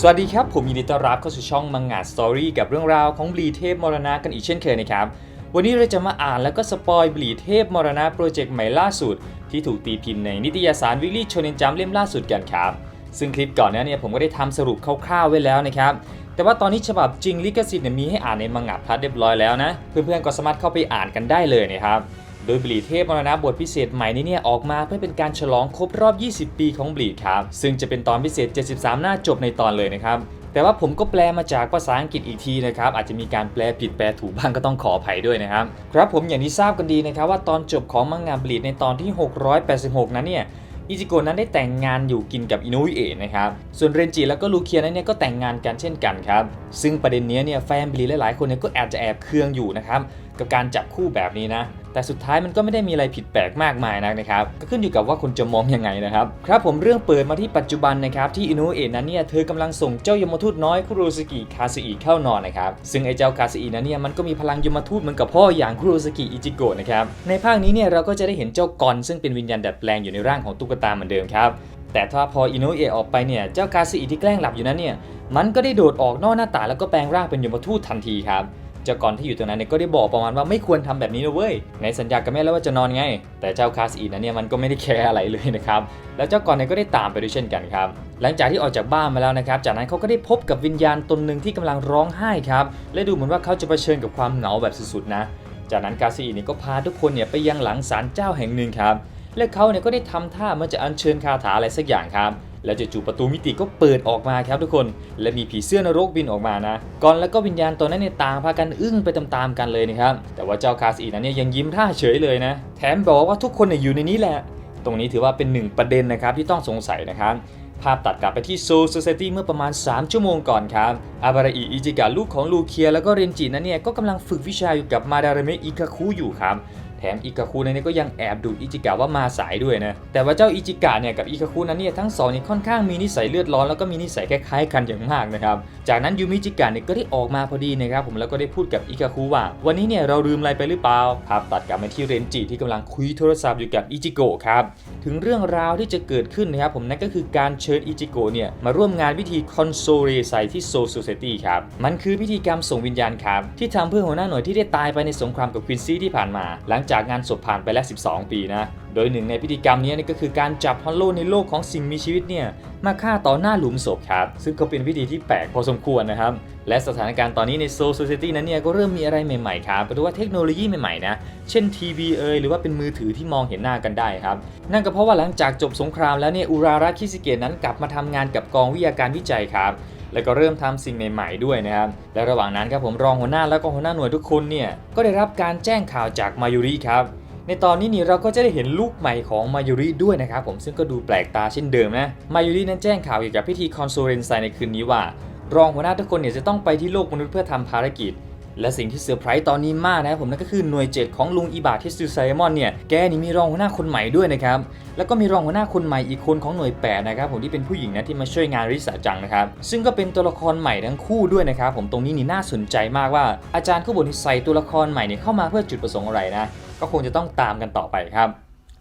สวัสดีครับ ผมยินดีต้อนรับเข้าสู่ช่องมังงะสตอรี่กับเรื่องราวของบลีเทพมรณะกันอีกเช่นเคยนะครับ วันนี้เราจะมาอ่านแล้วก็สปอยบลีเทพมรณะโปรเจกต์ใหม่ล่าสุด ที่ถูกตีพิมพ์ในนิตยสารวิลลี่โชเนนจัมเล่มล่าสุดกันครับ ซึ่งคลิปก่อนหน้าเนี้ผมก็ได้ทำสรุปคร่าวๆไว้แล้วนะครับ แต่ว่าตอนนี้ฉบับจริงลิขสิทธิ์เนี่ยมีให้อ่านในมังงะพลัดเรียบร้อยแล้วนะ เพื่อนๆก็สามารถเข้าไปอ่านกันได้เลยนะครับ โดยบลีเทพมรณะบทพิเศษใหม่นี้เนี่ยออกมาเพื่อเป็นการฉลองครบรอบ 20 ปีของบลีดครับ ซึ่งจะเป็นตอนพิเศษ 73 หน้าจบในตอนเลยนะครับแต่ว่าผมก็แปลมาจากภาษาอังกฤษอีกทีนะครับ อาจจะมีการแปลผิดแปลถูกบ้างก็ต้องขออภัยด้วยนะครับ ครับผมอย่างที่ทราบกันดีนะครับ ว่าตอนจบของมังงะบลีดในตอนที่ 686 นั้นเนี่ยอิจิโกะนั้นได้แต่งงานอยู่กินกับอินุยเอะนะครับ ส่วนเรนจิแล้วก็ลูเคียนั้นเนี่ยก็แต่งงานกันเช่นกันครับ ซึ่งประเด็นเนี้ยเนี่ยแฟนบลีหลายๆคนเนี่ยก็แอบจะแอบเคืองอยู่นะครับกับการจับคู่แบบนี้นะ แต่สุดท้ายมันก็ไม่ได้มีอะไรผิดแปลกมากมายนักนะครับ ก็ขึ้นอยู่กับว่าคุณจะมองยังไงนะครับ ครับผมเรื่องเปิดมาที่ปัจจุบันนะครับที่อินุเอะนั้นเนี่ยเธอกำลังส่งเจ้ายมทูตน้อยคุโรสกิคาซึอิเข้านอนนะครับ ซึ่งไอ้เจ้าคาซึอินั้นเนี่ยมันก็มีพลังยมทูตเหมือนกับพ่ออย่างคุโรสกิอิจิโกะนะครับ ในภาคนี้เนี่ยเราก็จะได้เห็นเจ้ากอนซึ่งเป็นวิญญาณดัดแปลงอยู่ในร่างของตุ๊กตาเหมือนเดิมครับแต่ถ้าพออินุเอะออกไปเนี่ยเจ้าคาซึอิที่แกล้งหลับอยู่นั้นเนี่ยมันก็ได้โดดออกนอกหน้าต่างแล้วก็แปลงร่างเป็นยมทูตทันทีครับ เจ้ากอนที่อยู่ตรงนั้นเนี่ยก็ได้บอกประมาณว่าไม่ควรทำแบบนี้นะเว้ยในสัญญากับแม่แล้วว่าจะนอนไง แต่เจ้าคาซึอินั้นเนี่ยมันก็ไม่ได้แคร์อะไรเลยนะครับแล้วเจ้ากอนเนี่ยก็ได้ตามไปด้วยเช่นกันครับหลังจากที่ออกจากบ้านมาแล้วนะครับ จากนั้นเขาก็ได้พบกับวิญญาณตนหนึ่งที่กำลังร้องไห้ครับและดูเหมือนว่าเขาจะเผชิญกับความเหงาแบบสุดๆนะ จากนั้นกาซีอิเนี่ยก็พาทุกคนเนี่ยไปยังหลังศาลเจ้าแห่งหนึ่งครับและเขาเนี่ยก็ได้ทำท่าเหมันจะอัญเชิญคาถาอะไรสักอย่างครับ แล้วจู่ๆประตูมิติก็เปิดออกมาครับทุกคน และมีผีเสื้อนรกบินออกมานะก่อนแล้วก็วิญญาณตัวนั้นเนี่ยต่างพากันอึ้งไปตามๆกันเลยนะครับแต่ว่าเจ้าคาซีนั้นเนี่ยยังยิ้มท่าเฉยเลยนะ แถมบอกว่าทุกคนเนี่ยอยู่ในนี้แหละ ตรงนี้ถือว่าเป็นหนึ่งประเด็นนะครับที่ต้องสงสัยนะครับภาพตัดกลับไปที่โซ s ซ c i ตี้เมื่อประมาณ 3 ชั่วโมงก่อนครับ อาบาราอิอิจิกะลูกของลูเคีย แล้วก็เรนจินั้นเนี่ยก็กำลังฝึกวิชาอยู่กับมาดารเมะอิคาคุอยู่ครับ แถมอิคาคุนั้นเนี่ก็ยังแอบดูอิจิกะว่ามาสายด้วยนะ แต่ว่าเจ้าอิจิกะเนี่ยกับอิคาคุนั้นเนี่ยทั้งสองนี่ค่อนข้างมีนิสัยเลือดร้อนแล้วก็มีนิสัยคล้ายๆกันอย่างมากนะครับ จากนั้นยูมิจิกะเนี่ยก็ได้ออกมาพอดีนะครับผมแล้วก็ได้พูดกับอิคาคุว่า วันนี้เนี่ยเราลืมอะไรไปหรือเปล่าภาพตัดกลับมาที่เรนจิที่กำลังคุยโทรศัพท์อยู่กับอิจิโกะครับ ถึงเรื่องราวที่จะเกิดขึ้นนะครับผมนั่นก็คือการเชิญอิจิโกะเนี่ยมาร่วมงานพิธีคอนโซเรไซที่โซ s ซ c i ตี้ครับ มันคือพิธีกรรมส่งวิญญาณครับที่ทำเพื่อหัวหน้าหน่วยที่ได้ตายไปในสงครามกับควินซี่ที่ผ่านมา หลังจากงานศพผ่านไปแล้ว 12 ปีนะ โดยหนึ่งในพิธีกรรมนี้นี่ก็คือการจับฮอลโลในโลกของสิ่งมีชีวิตเนี่ยมาฆ่าต่อหน้าหลุมศพครับ ซึ่งก็เป็นพิธีที่แปลกพอสมควรนะครับ และสถานการณ์ตอนนี้ในโซ s ซ c i ตี้นั้นเนี่ยก็เริ่มมีอะไรใหม่ๆครับหรือว่าเทคโนโลยีใหม่ๆนะ เช่นทีวีเอยหรือว่าเป็นมือถือที่มองเห็นหน้ากันได้ครับ นั่นก็เพราะว่าหลังจากจบสงครามแล้วเนี่ยอุราระคิสเกะนั้นกลับมาทำงานกับกองวิทยาการวิจัยครับ แล้วก็เริ่มทำสิ่งใหม่ๆด้วยนะครับ และระหว่างนั้นครับผมรองหัวหน้าแล้วก็หัวหน้าหน่วยทุกคนเนี่ยก็ได้รับการแจ้งข่าวจากมายุริครับในตอนนี้นี่เราก็จะได้เห็นลูกใหม่ของมายุริด้วยนะครับผมซึ่งก็ดูแปลกตาเช่นเดิมนะมายุรินั้นแจ้งข่าวเกี่ยวกับพิธีคอนโซเรนไซในคืนนี้ว่า รองหัวหน้าทุกคนเนี่ยจะต้องไปที่โลกมนุษย์เพื่อทำภารกิจ และสิ่งที่เซอร์ไพรส์ตอนนี้มากนะครับผมนั่นก็คือหน่วยเจ็ดของลุงอิบาทิสตูไซมอนเนี่ยแกนี่มีรองหัวหน้าคนใหม่ด้วยนะครับแล้วก็มีรองหัวหน้าคนใหม่อีกคนของหน่วยแปดนะครับผมที่เป็นผู้หญิงนะที่มาช่วยงานริสาจังนะครับซึ่งก็เป็นตัวละครใหม่ทั้งคู่ด้วยนะครับผมตรงนี้นี่น่าสนใจมากว่าอาจารย์ข้างบนที่ใส่ตัวละครใหม่เนี่ยเข้ามาเพื่อจุดประสงค์อะไรนะก็คงจะต้องตามกันต่อไปครับ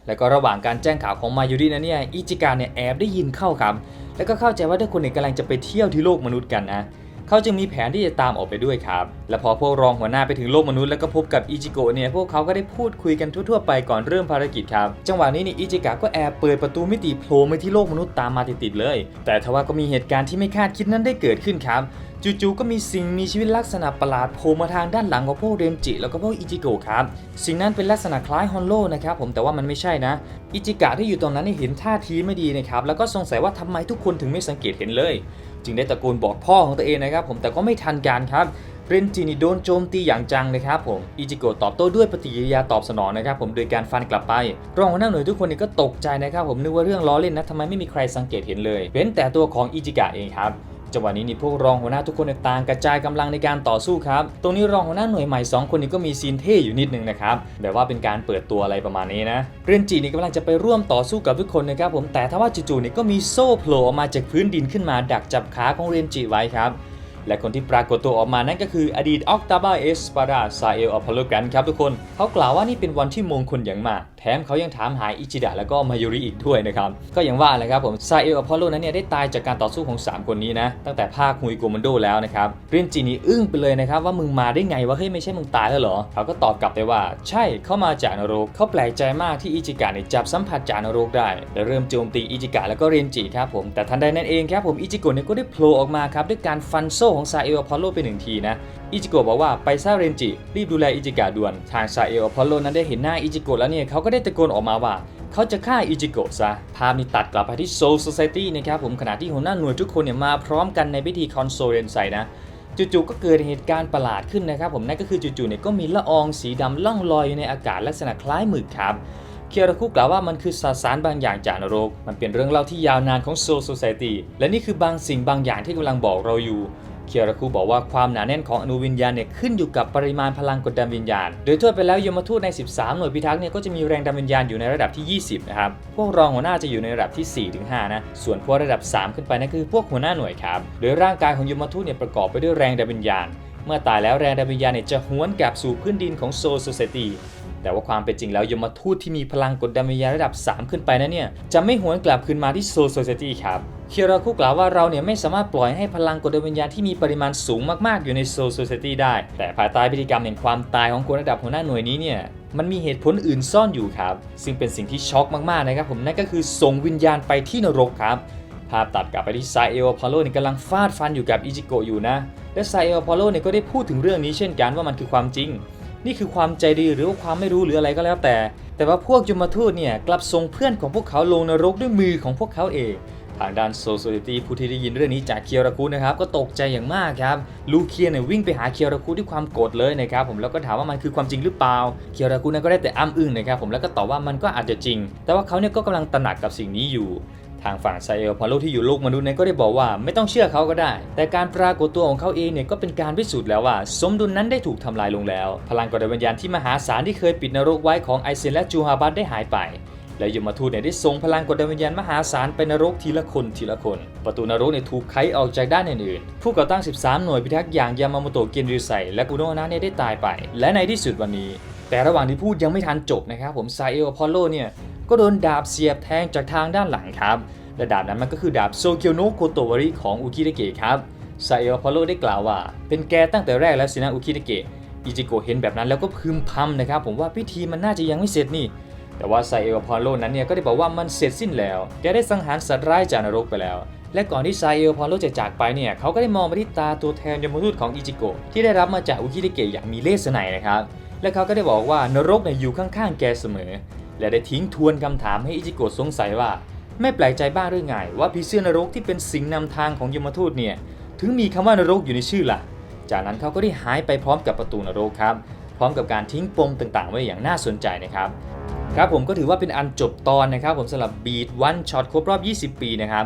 แล้วก็ระหว่างการแจ้งข่าวของมายุรินะเนี่ยอิจิกาเนี่ยแอบได้ยินเข้าครับแล้วก็เข้าใจว่าทุกคนเนี่ยกำลังจะไปเที่ยวที่โลกมนุษย์กันนะ เขาจึงมีแผนที่จะตามออกไปด้วยครับ และพอพวกรองหัวหน้าไปถึงโลกมนุษย์แล้วก็พบกับอิจิโกะเนี่ยพวกเขาก็ได้พูดคุยกันทั่วๆไปก่อนเริ่มภารกิจครับ จังหวะนี้นี่อิจิกะก็แอบเปิดประตูมิติโผล่มาที่โลกมนุษย์ตามมาติดๆเลย แต่ทว่าก็มีเหตุการณ์ที่ไม่คาดคิดนั้นได้เกิดขึ้นครับจู่ๆก็มีสิ่งมีชีวิตลักษณะประหลาดโผล่มาทางด้านหลังของพวกเรนจิ แล้วก็พวกอิจิโกะครับ สิ่งนั้นเป็นลักษณะคล้ายฮอนโลนะครับผมแต่ว่ามันไม่ใช่นะ อิจิกะที่อยู่ตรงนั้นเห็นท่าทีไม่ดีนะครับแล้วก็สงสัยว่าทำไมทุกคนถึงไม่สังเกตเห็นเลย จึงได้ตะโกนบอกพ่อของตัวเองนะครับผมแต่ก็ไม่ทันการครับเรนจินีโดนโจมตีอย่างจังนะครับผม อิจิโกะตอบโต้ด้วยปฏิกิริยาตอบสนองนะครับผมโดยการฟันกลับไป รองหัวหน้าหน่วยทุกคนนี่ก็ตกใจนะครับผมนึกว่าเรื่องล้อเล่นนะทำไมไม่มีใครสังเกตเห็นเลยเว้นแต่ตัวของอิจิกะเองครับ จังหวะนี้นี่พวกรองหัวหน้าทุกคนต่างกระจายกำลังในการต่อสู้ครับ ตรงนี้รองหัวหน้าหน่วยใหม่ 2 คนนี้ก็มีซีนเท่อยู่นิดนึงนะครับแบบว่าเป็นการเปิดตัวอะไรประมาณนี้นะเรนจินี่กำลังจะไปร่วมต่อสู้กับทุกคนนะครับผมแต่ถ้าว่าจู่ๆนี่ก็มีโซ่โผล่ออกมาจากพื้นดินขึ้นมา ดักจับขาของเรนจิไว้ครับและคนที่ปรากฏตัวออกมานั่นก็คืออดีตออกตาบาเอสปาราซาเอลอพอลโลกันครับทุกคน เขากล่าวว่านี่เป็นวันที่มงคลอย่างมาก ถมเขายังถามหาอิจิดะแล้วก็มายุริอีกด้วยนะครับ ก็อย่างว่าแหละครับผมซาเอลอพอลโลนั้นเนี่ยได้ตายจากการต่อสู้ของ 3 คนนี้นะ ตั้งแต่ภาคฮุยโกมันโดแล้วนะครับเรียนจีนี่อึ้งไปเลยนะครับว่ามึงมาได้ไงวะเฮ้ยไม่ใช่มึงตายแล้วเหรอ เขาก็ตอบกลับไปว่า ใช่เขามาจากนรกเขาแปลกใจมากที่อิจิกะเนี่ยจับสัมผัสจากนรกได้และเริ่มโจมตีอิจิกะแล้วก็เรียนจีครับผมแต่ทันใดนั้นเองครับผมอิจิโกะเนี่ยก็ได้โผล่ออกมาครับด้วยการฟันโซ่ของซาเอลอพอลโลไปหนึ่งทีนะอิจิโกะบอกว่าไปซาเรนจิ รีบดูแลอิจิกะด่วน ทางซาเอลอพอลโลนั้นได้เห็นหน้าอิจิโกะแล้วเนี่ยเขาก็ได้ตะโกนออกมาว่าเขาจะฆ่าอิจิโกะซะ ภาพนี้ตัดกลับไปที่โซล s ซ c i ตี้นะครับผมขณะที่หัวหน้าหน่วยทุกคนเนี่ยมาพร้อมกันในพิธีคอนโซเรนไซนะจู่ๆก็เกิดเหตุการณ์ประหลาดขึ้นนะครับผมนั่นก็คือจู่ๆเนี่ยก็มีละอองสีดำล่องลอยอยู่ในอากาศลักษณะคล้ายหมึกครับเคียราคุกล่าวว่ามันคือสสารบางอย่างจากนรก มันเป็นเรื่องเล่าที่ยาวนานของโซ s ซ c i ตี้และนี่คือบางสิ่งบางอย่างที่กำลังบอกเราอยู่ เคียราคุบอกว่าความหนาแน่นของอนุวิญญาณเนี่ยขึ้นอยู่กับปริมาณพลังกดดันวิญญาณ โดยทั่วไปแล้วยมทูตใน 13 หน่วยพิทักษ์เนี่ยก็จะมีแรงดันวิญญาณอยู่ในระดับที่ 20 นะครับ พวกรองหัวหน้าจะอยู่ในระดับที่ 4-5 นะ ส่วนพวกระดับ 3 ขึ้นไปนั่นคือพวกหัวหน้าหน่วยครับ โดยร่างกายของยมทูตเนี่ยประกอบไปด้วยแรงดันวิญญาณ เมื่อตายแล้วแรงดันวิญญาณเนี่ยจะหวนกลับสู่พื้นดินของโซ s ซ c i ตี้แต่ว่าความเป็นจริงแล้วยมทูตที่มีพลังกดดันวิญญาณระดับ 3 ขึ้นไปนั้นเนี่ยจะไม่หวนกลับคืนมาที่โซ s ซ c i ตี้ครับ เคียราคุกล่าวว่าเราเนี่ยไม่สามารถปล่อยให้พลังกดดันวิญญาณที่มีปริมาณสูงมากๆ อยู่ในโซ s ซ c i ตี้ได้ แต่ภายใต้พิธีกรรมแห่งความตายของคนระดับหัวหน้าหน่วยนี้เนี่ยมันมีเหตุผลอื่นซ่อนอยู่ครับ ซึ่งเป็นสิ่งที่ช็อกมากๆนะครับผมนั่นก็คือส่งวิญญาณไปที่นรกครับภาพตัดกลับไปที่ซาเอลอพอลโลเนี่ยกำลังฟาดฟันอยู่กับอิจิโกะอยู่นะ และซาเอลอพอลโลเนี่ยก็ได้พูดถึงเรื่องนี้เช่นกันว่ามันคือความจริง นี่คือความใจดีหรือว่าความไม่รู้หรืออะไรก็แล้วแต่ แต่ว่าพวกยมทูตเนี่ยกลับส่งเพื่อนของพวกเขาลงนรกด้วยมือของพวกเขาเอง ทางด้านโซ c i ตี้ผู้ที่ได้ยินเรื่องนี้จากเคียราคุนะครับ ก็ตกใจอย่างมากครับลูเคียเนี่ยวิ่งไปหาเคียราคุด้วยความโกรธเลยนะครับผมแล้วก็ถามว่ามันคือความจริงหรือเปล่า เคียราคุนั้นก็ได้แต่อ้ำอึ้งนะครับผมแล้วก็ตอบว่ามันก็อาจจะจริง แต่ว่าเขาเนี่ยก็กำลังตระหนักกับสิ่งนี้อยู่ทางฝั่งไซเอลพอลโลที่อยู่โลกมนุษย์เนี่ยก็ได้บอกว่าไม่ต้องเชื่อเขาก็ได้ แต่การปรากฏตัวของเขาเองเนี่ยก็เป็นการพิสูจน์แล้วว่า สมดุลนั้นได้ถูกทำลายลงแล้ว พลังกดวิญญาณที่มหาศาลที่เคยปิดนรกไว้ของไอเซนและจูฮาบัตได้หายไป และยมทูตเนี่ยได้ส่งพลังกดดันวิญญาณมหาศาลไปนรกทีละคนทีละคน ประตูนรกเนี่ยถูกไขออกจากด้านอื่นๆ ผู้ก่อตั้ง 13 หน่วยพิทักษ์อย่างยามาโมโตะเกนริวไซและกุโนะนะเนี่ยได้ตายไป และในที่สุดวันนี้ แต่ระหว่างที่พูดยังไม่ทันจบนะครับผมไซเอลอพอลโลเนี่ยก็โดนดาบเสียบแทงจากทางด้านหลังครับและดาบนั้นมันก็คือดาบโซเกียวโนโคโตวาริของอุคิเดเกะครับไซเอลพอลโลได้กล่าวว่า เป็นแกตั้งแต่แรกแล้วสินะอุคิเดเกะอิจิโกะเห็นแบบนั้นแล้วก็พึมพำนะครับผมว่าพิธีมันน่าจะยังไม่เสร็จนี่ แต่ว่าไซเอลอพอลโลนั้นเนี่ยก็ได้บอกว่ามันเสร็จสิ้นแล้ว แกได้สังหารสัตว์ร้ายจากนรกไปแล้ว และก่อนที่ไซเอลพอลโลจะจากไปเนี่ยเขาก็ได้มองไปที่ตาตัวแทนยมทูตของอิจิโกะที่ได้รับมาจากอุคิเดเกะอย่างมีเลสไนยนะครับ และเขาก็ได้บอกว่านรกเนี่ยอยู่ข้างๆแกเสมอ และได้ทิ้งทวนคำถามให้อิจิโกะสงสัยว่า ไม่แปลกใจบ้างหรือไงว่าผีเสื้อนรกที่เป็นสิ่งนำทางของยมทูตเนี่ยถึงมีคำว่านรกอยู่ในชื่อล่ะ จากนั้นเขาก็ได้หายไปพร้อมกับประตูนรกครับพร้อมกับการทิ้งปมต่างๆ ไว้อย่างน่าสนใจนะครับ ครับผมก็ถือว่าเป็นอันจบตอนนะครับผมสำหรับบีทวันช็อตครบรอบ 20 ปีนะครับ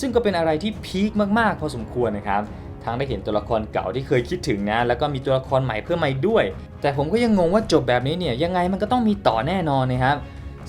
ซึ่งก็เป็นอะไรที่พีคมากๆ พอสมควรนะครับทั้งได้เห็นตัวละครเก่าที่เคยคิดถึงนะ แล้วก็มีตัวละครใหม่เพิ่มมาอีกด้วย แต่ผมก็ยังงงว่าจบแบบนี้เนี่ยยังไงมันก็ต้องมีต่อแน่นอนนะครับ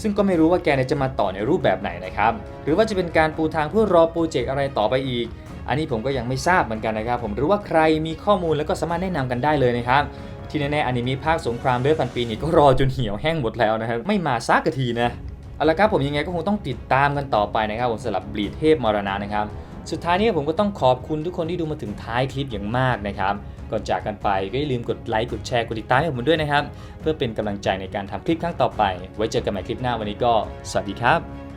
ซึ่งก็ไม่รู้ว่าแกจะมาต่อในรูปแบบไหนนะครับ หรือว่าจะเป็นการปูทางเพื่อรอโปรเจกต์อะไรต่อไปอีก อันนี้ผมก็ยังไม่ทราบเหมือนกันนะครับ ผมหรือว่าใครมีข้อมูลแล้วก็สามารถแนะนำกันได้เลยนะครับ ที่แน่ๆอนิเมะภาคสงครามเลือดพันปีนี่ก็รอจนเหี่ยวแห้งหมดแล้วนะครับ ไม่มาซักกะทีนะเอาละครับผมยังไงก็คงต้องติดตามกันต่อไปนะครับผมสำหรับบลีดเทพมรณะนะครับสุดท้ายนี้ผมก็ต้องขอบคุณทุกคนที่ดูมาถึงท้ายคลิปอย่างมากนะครับก่อนจากกันไปก็อย่าลืมกดไลค์กดแชร์กดติดตามให้ผมด้วยนะครับ เพื่อเป็นกำลังใจในการทำคลิปครั้งต่อไป ไว้เจอกันใหม่คลิปหน้าวันนี้ก็ สวัสดีครับ